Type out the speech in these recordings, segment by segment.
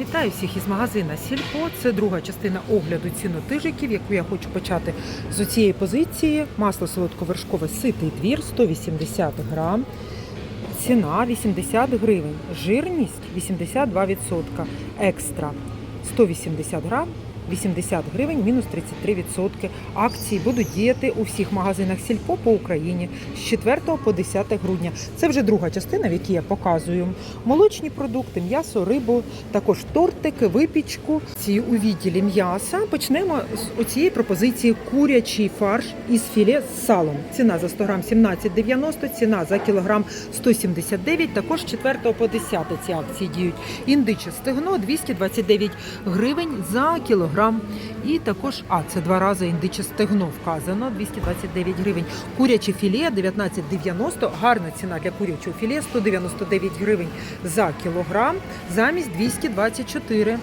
Вітаю всіх із магазина Сільпо. Це друга частина огляду цінотижиків, яку я хочу почати з цієї позиції. Масло солодковершкове ситий двір 180 грам. Ціна 80 гривень. Жирність 82%. Екстра 180 грам. 80 гривень, мінус 33%. Акції будуть діяти у всіх магазинах Сільпо по Україні з 4 по 10 грудня. Це вже друга частина, в якій я показую молочні продукти, м'ясо, рибу, також тортики, випічку. Ці у відділі м'яса почнемо з оцієї пропозиції курячий фарш із філе з салом. Ціна за 100 грам 17,90, ціна за кілограм 179. Також з 4 по 10 ці акції діють. Індиче стегно 229 гривень за кілограм. І також, а це два рази індиче стегно вказано 229 гривень. Куряче філе 19,90. Гарна ціна для курячого філе 199 гривень за кілограм замість 224.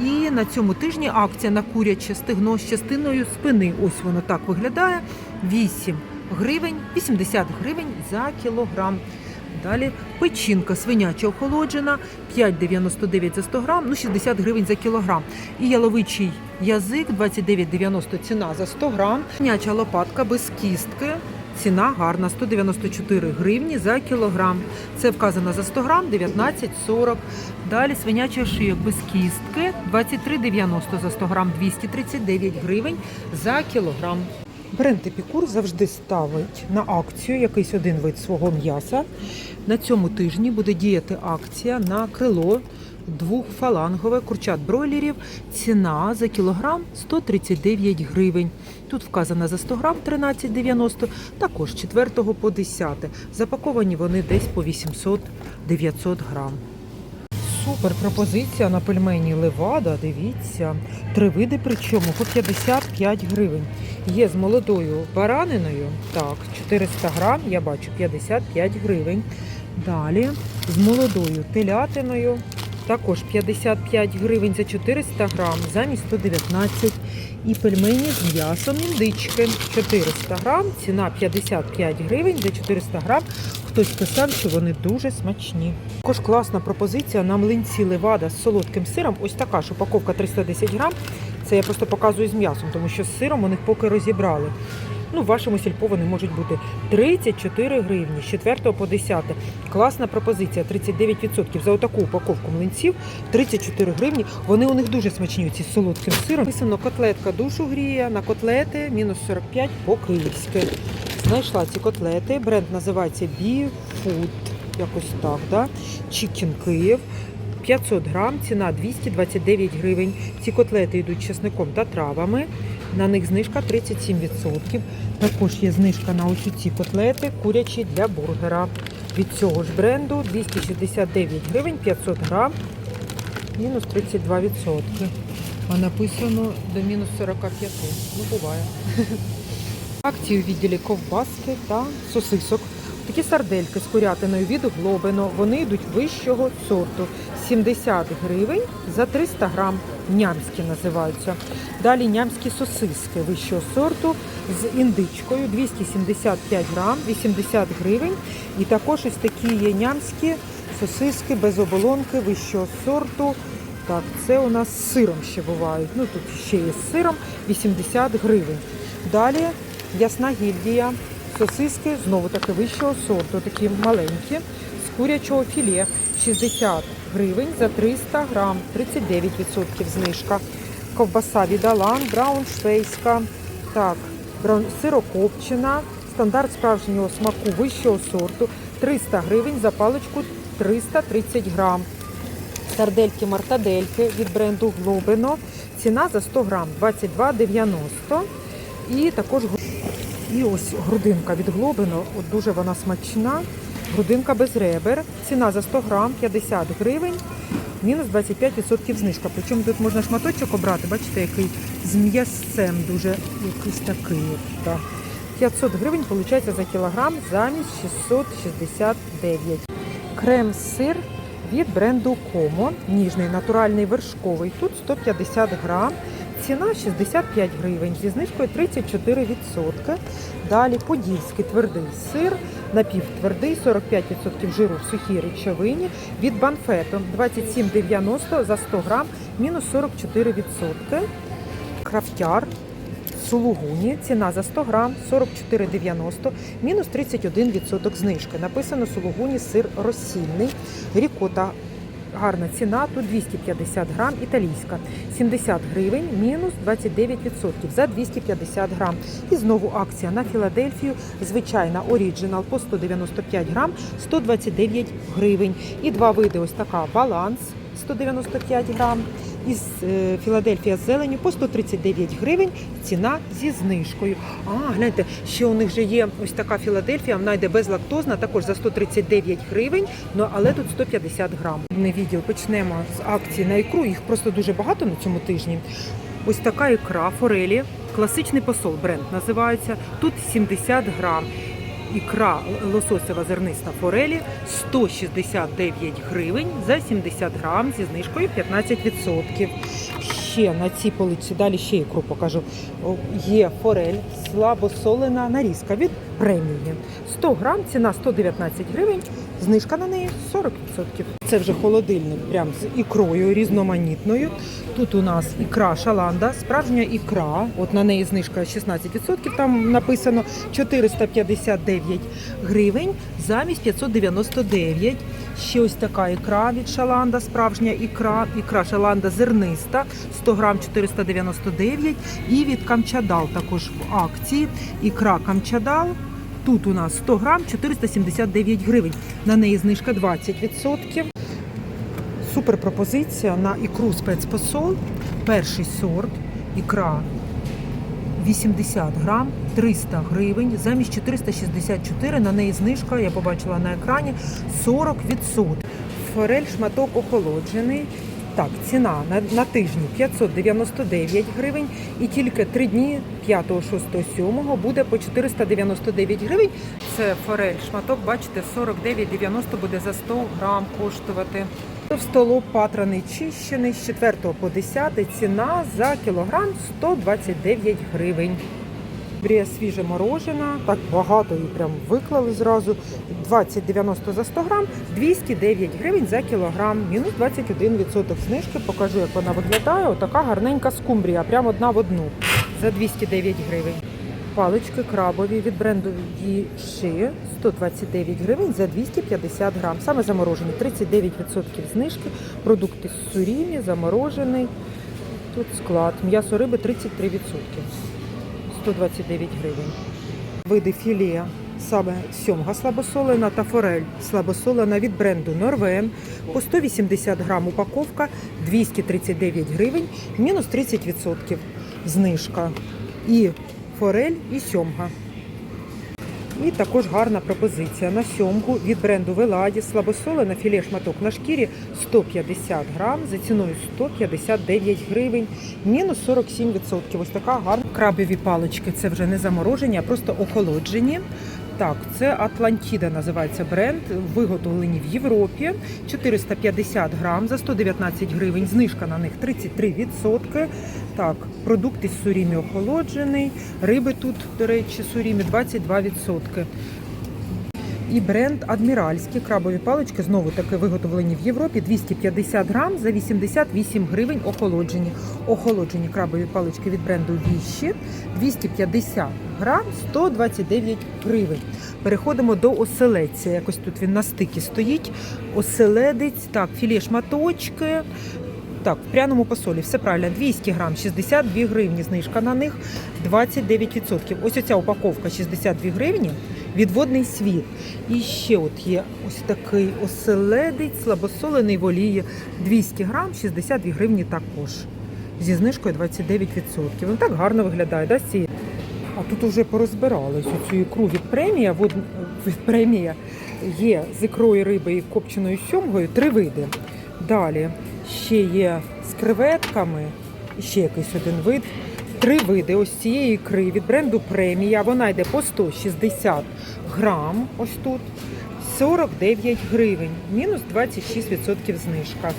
І на цьому тижні акція на куряче стегно з частиною спини. Ось воно так виглядає. 8 гривень, 80 гривень за кілограм. Далі печінка свиняча охолоджена, 5,99 за 100 грам, ну 60 гривень за кілограм. І яловичий язик 29,90 ціна за 100 грам. Свиняча лопатка без кістки. Ціна гарна 194 гривні за кілограм. Це вказано за 100 грам 19,40. Далі свинячий шийок без кістки 23,90 за 100 грам 239 гривень за кілограм. Бренд Епікур завжди ставить на акцію якийсь один вид свого м'яса. На цьому тижні буде діяти акція на крило двохфалангове курчат бройлерів. Ціна за кілограм 139 гривень. Тут вказано за 100 грам 13,90, також 4 по 10. Запаковані вони десь по 800-900 грам. Супер пропозиція на пельмені Левада. Дивіться, три види, причому по 55 гривень. Є з молодою бараниною, так, 400 грам, я бачу 55 гривень. Далі з молодою телятиною, також 55 гривень за 400 грам, замість 119. І пельмені з м'ясом індички 400 грам, ціна 55 гривень за 400 грам. Хтось писав, що вони дуже смачні. Також класна пропозиція на млинці левада з солодким сиром. Ось така ж упаковка 310 грам. Це я просто показую з м'ясом, тому що з сиром у них поки розібрали. Ну, в вашому сільпо вони можуть бути 34 гривні з 4 по 10. Класна пропозиція, 39% за отаку упаковку млинців, 34 гривні. Вони у них дуже смачні, ці з солодким сиром. Написано котлетка душу гріє, на котлети мінус 45 по-київськи. Знайшла ці котлети, бренд називається Food, якось так, да? Chicken Київ. 500 грам, ціна 229 гривень. Ці котлети йдуть чесником та травами. На них знижка 37%. Також є знижка на ось ці котлети, курячі для бургера. Від цього ж бренду 269 гривень, 500 грам, мінус 32%. А написано до мінус 45. Ну, буває. Акції у відділі ковбаски та сосисок. Такі сардельки з курятиною від Глобино. Вони йдуть вищого сорту. 70 гривень за 300 грам. Нямські називаються. Далі нямські сосиски вищого сорту з індичкою 275 грам, 80 гривень. І також ось такі є нямські сосиски без оболонки вищого сорту. Так, це у нас з сиром ще бувають. Ну тут ще є з сиром 80 гривень. Далі ясна гільдія, сосиски знову таки вищого сорту, такі маленькі, з курячого філе 60 гривень за 300 грам, 39% знижка. Ковбаса від Алан, брауншвейська, так, сирокопчена, стандарт справжнього смаку вищого сорту, 300 гривень за паличку 330 грам. Сардельки мартадельки від бренду Глобино. Ціна за 100 грам 22,90. І також і ось грудинка від Глобино. От дуже вона смачна. Грудинка без ребер. Ціна за 100 грам 50 гривень. Мінус 25% знижка. Причому тут можна шматочок обрати, бачите, який з м'ясцем дуже якийсь такий. Так. 500 гривень виходить за кілограм замість 669. Крем-сир від бренду Комо. Ніжний натуральний вершковий. Тут 150 грам. Ціна 65 гривень зі знижкою 34%. Далі подільський твердий сир, напівтвердий, 45% жиру в сухій речовині. Від банфету 27,90 за 100 грам, мінус 44%. Крафтяр Сулугуні, ціна за 100 грам 44,90, мінус 31% знижки. Написано Сулугуні сир розсільний. Рікота гарна ціна, тут 250 грам, італійська. 70 гривень, мінус 29% за 250 грам. І знову акція на Філадельфію, звичайна оріджинал по 195 грам, 129 гривень. І два види, ось така баланс 195 грам. Із е, Філадельфія з зеленю по 139 гривень, ціна зі знижкою. А, гляньте, ще у них же є ось така Філадельфія, вона йде безлактозна, також за 139 гривень, ну але тут 150 грам. Ми відділ почнемо з акції на ікру, їх просто дуже багато на цьому тижні. Ось така ікра форелі, класичний посол бренд називається. Тут 70 грам. Ікра лососева зерниста форелі 169 гривень за 70 грам зі знижкою 15%. Ще на цій полиці, далі ще ікру покажу. Є форель слабосолена нарізка від премії. 100 грам, ціна 119 гривень, знижка на неї 40%. Це вже холодильник прям з ікрою різноманітною. Тут у нас ікра шаланда, справжня ікра. От на неї знижка 16%, там написано 459 гривень замість 599. Ще ось така ікра від шаланда, справжня ікра, ікра шаланда зерниста, 100 грам 499. І від камчадал також в акції. Ікра камчадал. Тут у нас 100 грам 479 гривень. На неї знижка 20%. Супер пропозиція на ікру спецпосол. Перший сорт. Ікра 80 грам, 300 гривень, замість 464 на неї знижка, я побачила на екрані 40%. Форель шматок охолоджений. Так, ціна на, на тижні 599 гривень і тільки 3 дні 5, 6, 7 буде по 499 гривень. Це форель шматок, бачите, 49,90 буде за 100 грам коштувати. В столоб патраний чищений з 4 по 10 ціна за кілограм 129 гривень. Брія свіже морожена, так багато її прям виклали зразу. 20,90 за 100 грам, 209 гривень за кілограм, мінус 21% знижки. Покажу, як вона виглядає. Отака гарненька скумбрія, прямо одна в одну за 209 гривень. Палички крабові від бренду Діши 129 гривень за 250 грам. Саме заморожені 39% знижки. Продукти з сурімі, заморожений. Тут склад. М'ясо риби 33%. 129 гривень. Види філія. Саме сьомга слабосолена та форель слабосолена від бренду Норвен по 180 грам упаковка 239 гривень, мінус 30% знижка. І форель, і сьомга. І також гарна пропозиція на сьомгу від бренду Веладі слабосолена філе шматок на шкірі 150 грам за ціною 159 гривень, мінус 47%. Ось така гарна крабові палички. Це вже не заморожені, а просто охолоджені. Так, це Атлантіда називається бренд, виготовлені в Європі. 450 грам за 119 гривень. Знижка на них 33%. Так, продукти з сурімі охолоджений. Риби тут, до речі, сурімі 22%. І бренд Адміральські крабові палички знову таки виготовлені в Європі 250 грам за 88 гривень охолоджені. Охолоджені крабові палички від бренду Віщі 250 грам 129 гривень. Переходимо до оселедця. Якось тут він на стикі стоїть. Оселедець, так, філе шматочки. Так, в пряному посолі, все правильно, 200 грам, 62 гривні, знижка на них 29%. Ось оця упаковка 62 гривні, відводний світ. І ще от є ось такий оселедець, слабосолений в олії, 200 грам, 62 гривні також. Зі знижкою 29%. Він так гарно виглядає, да, з? А тут вже порозбирались цю ікру від премія. Вод... Від премія є з ікрою риби і копченою сьомгою три види. Далі ще є з креветками, ще якийсь один вид. Три види ось цієї ікри від бренду премія. Вона йде по 160 грам. Ось тут 49 гривень, мінус 26% знижка.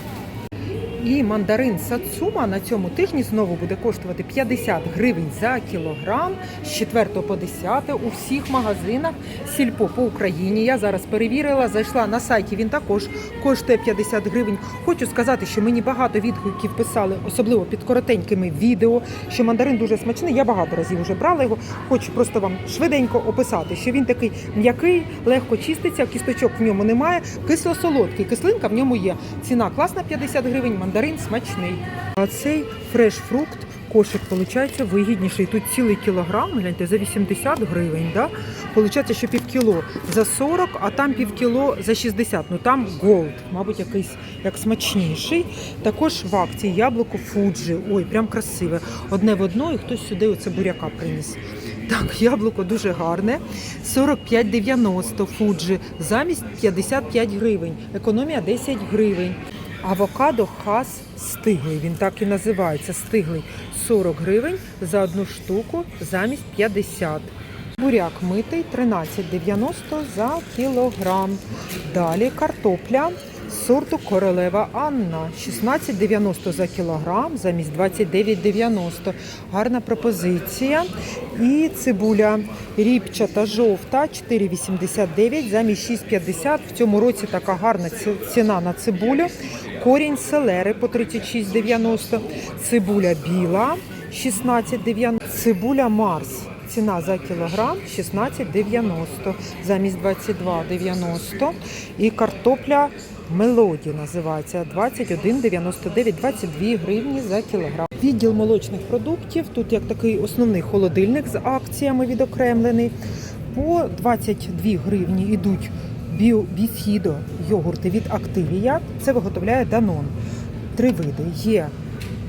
І мандарин Сацума на цьому тижні знову буде коштувати 50 гривень за кілограм з 4 по 10 у всіх магазинах сільпо по Україні. Я зараз перевірила, зайшла на сайті. Він також коштує 50 гривень. Хочу сказати, що мені багато відгуків писали, особливо під коротенькими відео, що мандарин дуже смачний. Я багато разів вже брала його. Хочу просто вам швиденько описати, що він такий м'який, легко чиститься, кісточок в ньому немає, кисло-солодкий, кислинка в ньому є. Ціна класна 50 гривень, мандарин смачний. А цей фреш-фрукт. Кошик виходить вигідніший. Тут цілий кілограм, гляньте, за 80 гривень. Да? Получається, що півкіло за 40, а там півкіло за 60. Ну там голд, мабуть, якийсь як смачніший. Також в акції яблуко Фуджі. Ой, прям красиве. Одне в одно, і хтось сюди оце буряка приніс. Так, яблуко дуже гарне. 45,90 Фуджі замість 55 гривень. Економія 10 гривень. Авокадо хас стиглий. Він так і називається. Стиглий 40 гривень за одну штуку замість 50. Буряк митий 13,90 за кілограм. Далі картопля сорту королева Анна 16,90 за кілограм замість 29,90. Гарна пропозиція. І цибуля ріпчата жовта 4,89 замість 6,50. В цьому році така гарна ціна на цибулю. Корінь селери по 36,90. Цибуля біла 16,90. Цибуля Марс. Ціна за кілограм 16,90 замість 22,90. І картопля Мелоді називається 21,99, 22 гривні за кілограм. Відділ молочних продуктів. Тут як такий основний холодильник з акціями відокремлений. По 22 гривні йдуть біо- біфідо йогурти від Активія. Це виготовляє Данон. Три види є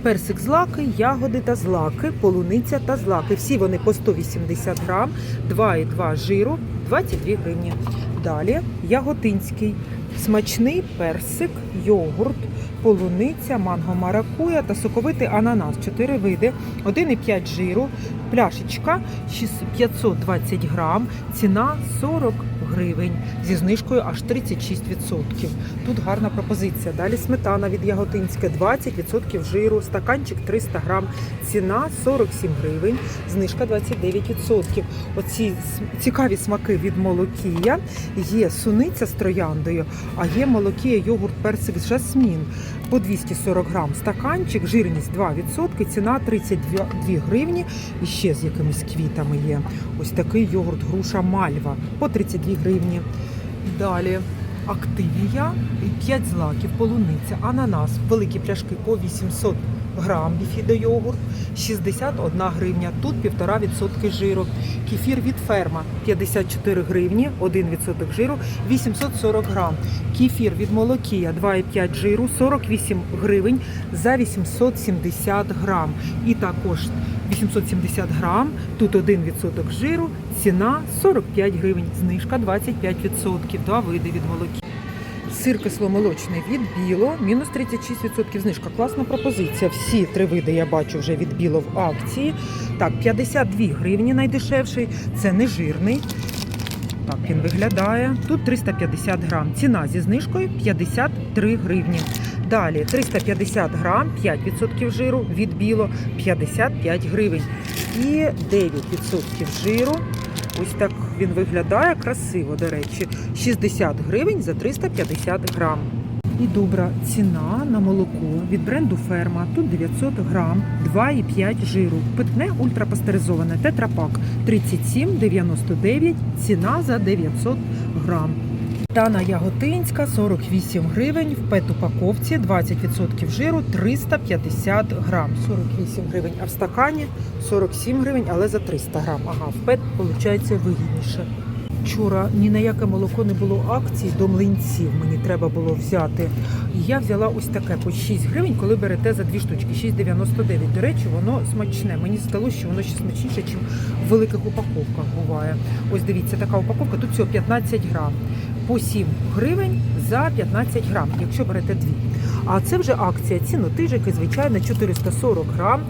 персик злаки, ягоди та злаки, полуниця та злаки. Всі вони по 180 грам, 2,2 жиру, 22 гривні. Далі яготинський, смачний персик, йогурт, полуниця, манго маракуя та соковитий ананас. Чотири види, 1,5 жиру, пляшечка 6- 520 грам, ціна 40 гривень зі знижкою аж 36%. Тут гарна пропозиція. Далі сметана від Яготинське 20% жиру, стаканчик 300 грам, ціна 47 гривень, знижка 29%. Оці цікаві смаки від молокія. Є суниця з трояндою, а є молокія, йогурт, персик з жасмін по 240 грам. Стаканчик, жирність 2%, ціна 32 гривні. І ще з якимись квітами є. Ось такий йогурт груша мальва по 32 гривні. Далі активія, 5 злаків, полуниця, ананас, великі пляшки по 800 грам біфідо-йогурт, 61 гривня, тут 1,5% жиру. Кефір від ферма 54 гривні, 1% жиру, 840 грам. Кефір від молокія 2,5 жиру, 48 гривень за 870 грам. І також 870 грам, тут 1% жиру, ціна 45 гривень, знижка 25%, два види від молокія. Сир кисломолочний від біло, мінус 36% знижка. Класна пропозиція. Всі три види я бачу вже від біло в акції. Так, 52 гривні найдешевший, це не жирний. Так він виглядає. Тут 350 грам. Ціна зі знижкою 53 гривні. Далі 350 грам, 5% жиру від біло 55 гривень. І 9% жиру. Ось так він виглядає красиво, до речі. 60 гривень за 350 грам. І добра ціна на молоко від бренду Ферма. Тут 900 грам, 2,5 жиру. Питне ультрапастеризоване тетрапак 37,99. Ціна за 900 грам. Тана яготинська 48 гривень, в пет-упаковці 20% жиру 350 грам. 48 гривень, а в стакані 47 гривень, але за 300 грам. Ага, в пет виходить вигідніше. Вчора ні на яке молоко не було акцій до млинців. Мені треба було взяти. І я взяла ось таке по 6 гривень, коли берете за дві штучки. 6,99. До речі, воно смачне. Мені здалося, що воно ще смачніше, ніж в великих упаковках буває. Ось дивіться, така упаковка. Тут всього 15 грам. По 7 гривень за 15 грам, якщо берете дві. А це вже акція цінотижики, звичайно, 440 грам.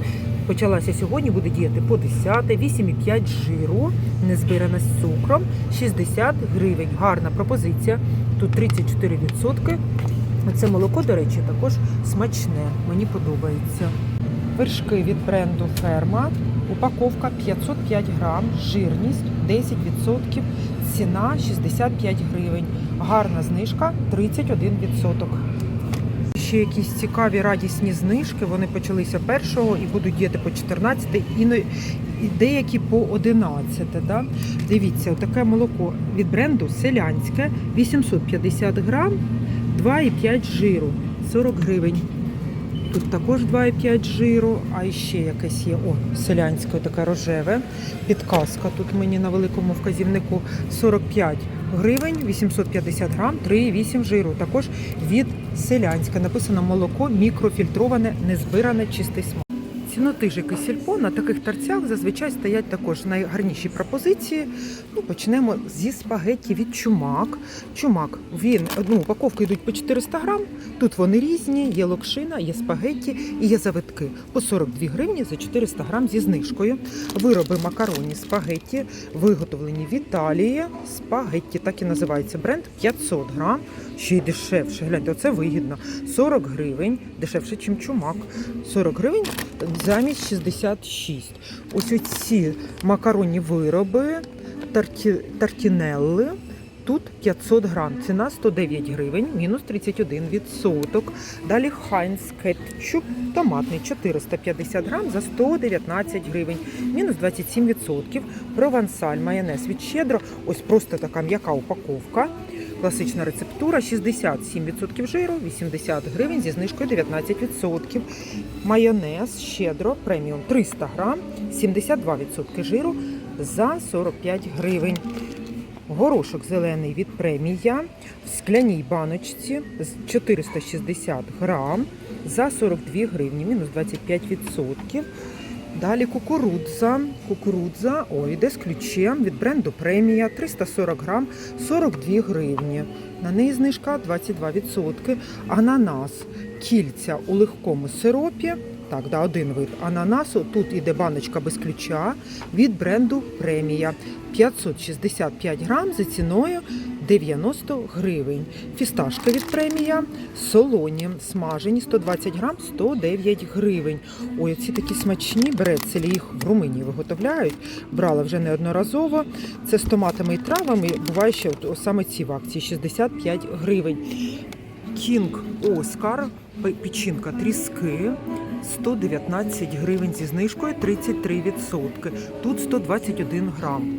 Почалася сьогодні, буде діяти по 10, 8,5 жиру, не збирана з цукром, 60 гривень. Гарна пропозиція. Тут 34%. Це молоко, до речі, також смачне. Мені подобається. Вершки від бренду Ферма. Упаковка 505 грам, жирність 10%, ціна 65 гривень. Гарна знижка 31%. Ще якісь цікаві радісні знижки. Вони почалися першого і будуть діяти по 14 і, деякі по 11. Да? Дивіться, таке молоко від бренду селянське 850 грам, 2,5 жиру, 40 гривень. Тут також 2,5 жиру, а ще якесь є. О, селянське, таке рожеве. Підказка тут мені на великому вказівнику 45 гривень, 850 грам, 3,8 жиру. Також від селянська. Написано молоко мікрофільтроване, незбиране, чистий смак. Цінотижики сільпо на таких тарцях зазвичай стоять також найгарніші пропозиції. Ну, почнемо зі спагетті від чумак. Чумак, він, ну, упаковки йдуть по 400 грам. Тут вони різні, є локшина, є спагетті і є завитки. По 42 гривні за 400 грам зі знижкою. Вироби макароні спагетті, виготовлені в Італії. Спагетті, так і називається бренд, 500 грам. Ще й дешевше. Гляньте, оце вигідно. 40 гривень, дешевше, ніж чумак. 40 гривень замість 66. Ось оці макаронні вироби, тарті, тартінелли. Тут 500 грам, ціна 109 гривень, мінус 31%. Далі Хайнс кетчуп томатний 450 грам за 119 гривень, мінус 27%. Провансаль майонез від щедро, ось просто така м'яка упаковка. Класична рецептура 67% жиру, 80 гривень зі знижкою 19%. Майонез щедро преміум 300 грам, 72% жиру за 45 гривень. Горошок зелений від премія в скляній баночці з 460 грам за 42 гривні, мінус 25%. Далі кукурудза. Кукурудза, ой, йде з ключем від бренду премія 340 грам 42 гривні. На неї знижка 22%. Ананас кільця у легкому сиропі. Так, да, один вид ананасу. Тут іде баночка без ключа від бренду премія. 565 грам за ціною 90 гривень. Фісташка від премія, солоні, смажені 120 грам 109 гривень. Ой, ці такі смачні брецелі, їх в Румунії виготовляють. Брала вже неодноразово. Це з томатами і травами. Буває ще от, саме ці в акції 65 гривень. Кінг Оскар, печінка тріски. 119 гривень зі знижкою 33%. Тут 121 грам.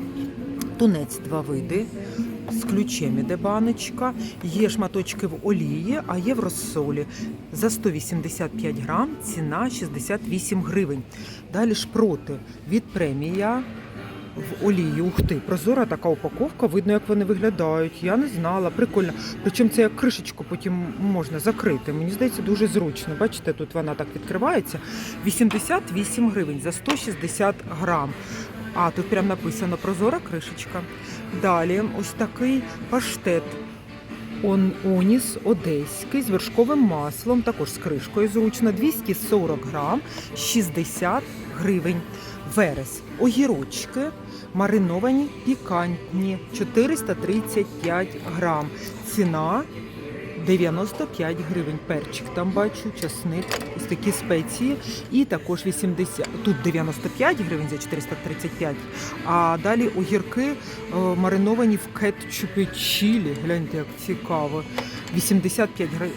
Тунець два види. З ключем іде баночка. Є шматочки в олії, а є в розсолі. За 185 грам ціна 68 гривень. Далі шпроти від премія в олії. Ух ти, прозора така упаковка, видно, як вони виглядають. Я не знала, прикольно. Причому це як кришечку потім можна закрити. Мені здається, дуже зручно. Бачите, тут вона так відкривається. 88 гривень за 160 грам. А, тут прям написано прозора кришечка. Далі ось такий паштет. Он Оніс одеський з вершковим маслом, також з кришкою зручно, 240 грам, 60 гривень. Верес, огірочки, мариновані пікантні, 435 грам. Ціна 95 гривень. Перчик там бачу, часник, ось такі спеції. І також 80, тут 95 гривень за 435, а далі огірки е, мариновані в кетчупі чілі. Гляньте, як цікаво. 85 гривень.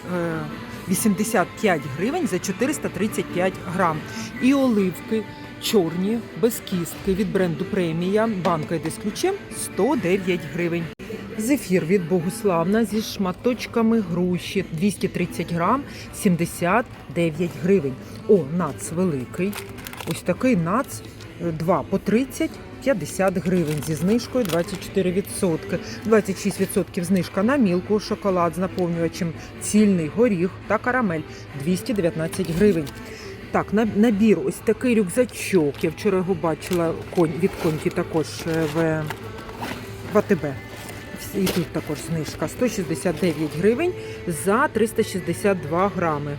85 гривень за 435 грам. І оливки чорні, без кістки від бренду премія. Банка йде з ключем 109 гривень. Зефір від Богуславна зі шматочками груші 230 грам 79 гривень. О, нац великий. Ось такий нац 2 по 30 50 гривень зі знижкою 24%. 26% знижка на мілку, шоколад з наповнювачем, цільний горіх та карамель 219 гривень. Так, на- набір, ось такий рюкзачок. Я вчора його бачила від коньки також е, в АТБ. І тут також знижка 169 гривень за 362 грами.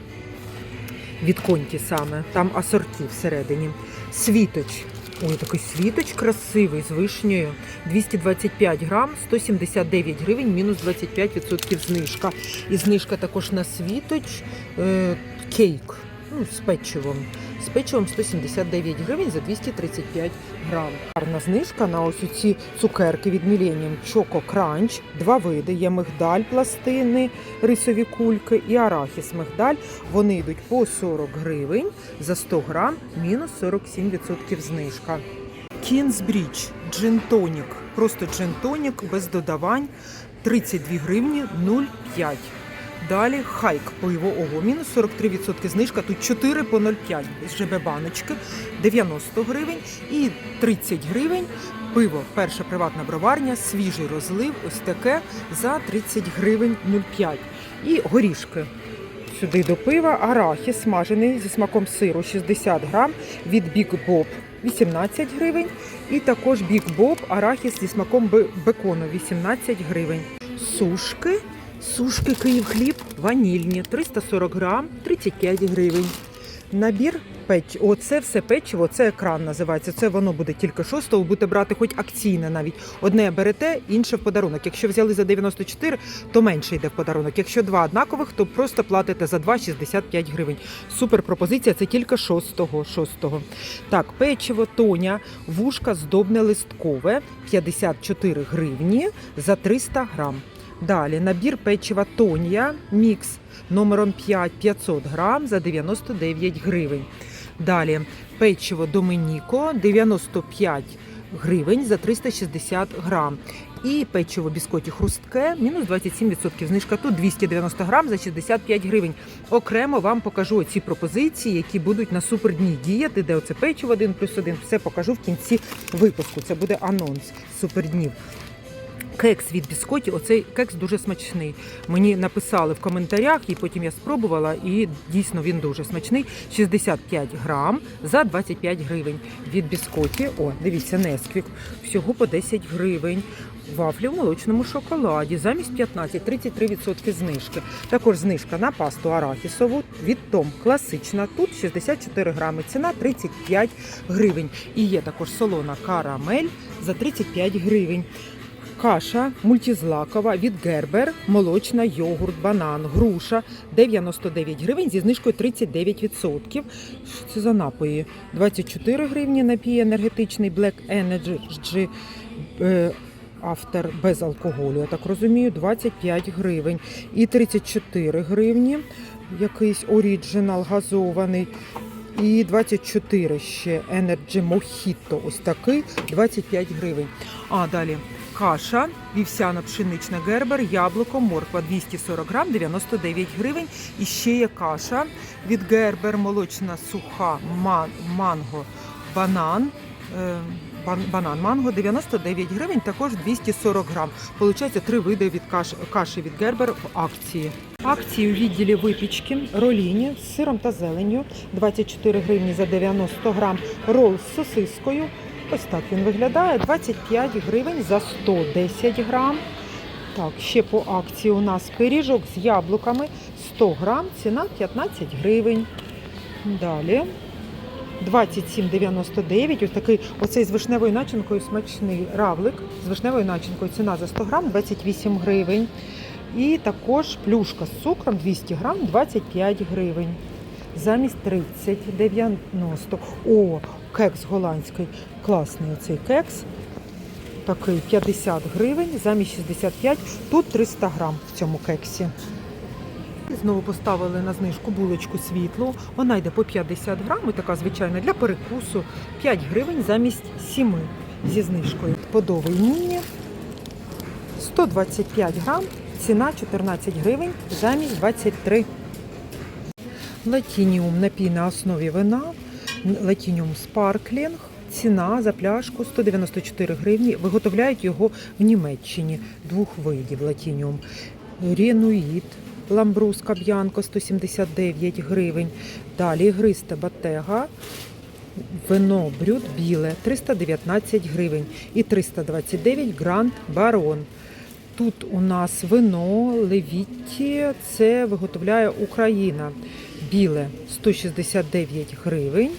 Від коньки саме, там асорті всередині. Світоч Ой, такий світоч красивий з вишнею. 225 грам, 179 гривень, мінус 25% знижка. І знижка також на світоч е, кейк ну, з печивом. З печивом 179 гривень за 235 грам. Гарна знижка на ось ці цукерки від Millennium Choco Crunch. Два види. Є мигдаль пластини, рисові кульки і арахіс мигдаль. Вони йдуть по 40 гривень за 100 грам, мінус 47% знижка. Кінзбрідж, джин-тонік. Просто джин-тонік без додавань. 32 гривні 0,5. Далі хайк пиво ого, мінус 43% знижка. Тут 4 по 0,5 з ЖБ баночки, 90 гривень і 30 гривень. Пиво, перша приватна броварня, свіжий розлив, ось таке за 30 гривень 0,5. І горішки. Сюди до пива арахіс смажений зі смаком сиру 60 грам від Big Bob 18 гривень. І також Big Bob арахіс зі смаком бекону 18 гривень. Сушки, сушки Київ хліб ванільні 340 грам 35 гривень. Набір печ. Оце все печиво, це екран називається. Це воно буде тільки шостого. Будете брати хоч акційне навіть. Одне берете, інше в подарунок. Якщо взяли за 94, то менше йде в подарунок. Якщо два однакових, то просто платите за два 65 гривень. Супер пропозиція, це тільки шостого. шостого. Так, печиво Тоня, вушка здобне листкове 54 гривні за 300 грам. Далі набір печива Тонія мікс номером 5 500 грам за 99 гривень. Далі печиво Доменіко 95 гривень за 360 грам. І печиво біскоті хрустке мінус 27% знижка. Тут 290 грам за 65 гривень. Окремо вам покажу ці пропозиції, які будуть на супердні діяти, де оце печиво 1 плюс 1. Все покажу в кінці випуску. Це буде анонс суперднів. Кекс від біскоті, оцей кекс дуже смачний. Мені написали в коментарях, і потім я спробувала, і дійсно він дуже смачний. 65 грам за 25 гривень. Від біскоті, о, дивіться, Несквік, всього по 10 гривень. Вафлі в молочному шоколаді замість 15 33% знижки. Також знижка на пасту арахісову від Том класична. Тут 64 грами. Ціна 35 гривень. І є також солона карамель за 35 гривень. Каша мультизлакова від Гербер, молочна, йогурт, банан, груша 99 гривень зі знижкою 39%. Що це за напої? 24 гривні напій енергетичний Black Energy е, автор без алкоголю, я так розумію, 25 гривень. І 34 гривні, якийсь оріджинал газований. І 24 ще Energy Mojito, ось такий, 25 гривень. А далі каша, вівсяна пшенична гербер, яблуко, морква 240 грам, 99 гривень. І ще є каша від гербер, молочна суха, ман, манго, банан. е, бан- Банан манго 99 гривень, також 240 грам. Получається три види від каш, каші від Гербер в акції. Акції у відділі випічки роліні з сиром та зеленню 24 гривні за 90 грам. Рол з сосискою. Ось так він виглядає. 25 гривень за 110 грам. Так, ще по акції у нас пиріжок з яблуками 100 грам, ціна 15 гривень. Далі 27,99. Ось такий оцей з вишневою начинкою смачний равлик. З вишневою начинкою ціна за 100 грам 28 гривень. І також плюшка з цукром 200 грам 25 гривень. Замість 30,90. О, кекс голландський. Класний оцей кекс. Такий 50 гривень, замість 65. Тут 300 грам в цьому кексі. Знову поставили на знижку булочку світлу. Вона йде по 50 грам, така звичайна для перекусу 5 гривень замість 7 зі знижкою. Подовий міні 125 грам, ціна 14 гривень замість 23. Латініум напій на основі вина, латініум спарклінг. Ціна за пляшку 194 гривні. Виготовляють його в Німеччині двох видів латініум. Ренуїд, ламбруска б'янко 179 гривень. Далі гриста батега, вино брюд біле 319 гривень і 329 грант барон. Тут у нас вино Левітті, це виготовляє Україна. Біле 169 гривень.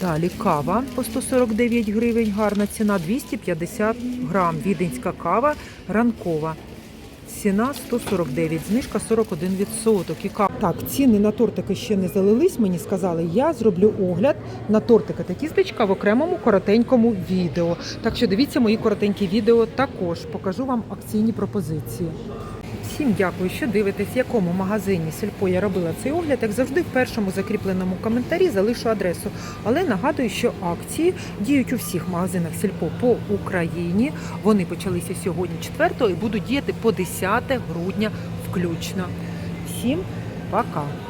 Далі кава по 149 гривень, гарна ціна 250 грам. Віденська кава ранкова. Ціна 149, знижка 41%. І кава. Так, ціни на тортики ще не залились. Мені сказали, я зроблю огляд на тортики та тістечка в окремому коротенькому відео. Так що дивіться мої коротенькі відео також. Покажу вам акційні пропозиції. Всім дякую, що дивитесь, в якому магазині Сільпо я робила цей огляд. Як завжди, в першому закріпленому коментарі залишу адресу. Але нагадую, що акції діють у всіх магазинах Сільпо по Україні. Вони почалися сьогодні 4 і будуть діяти по 10 грудня включно. Всім пока!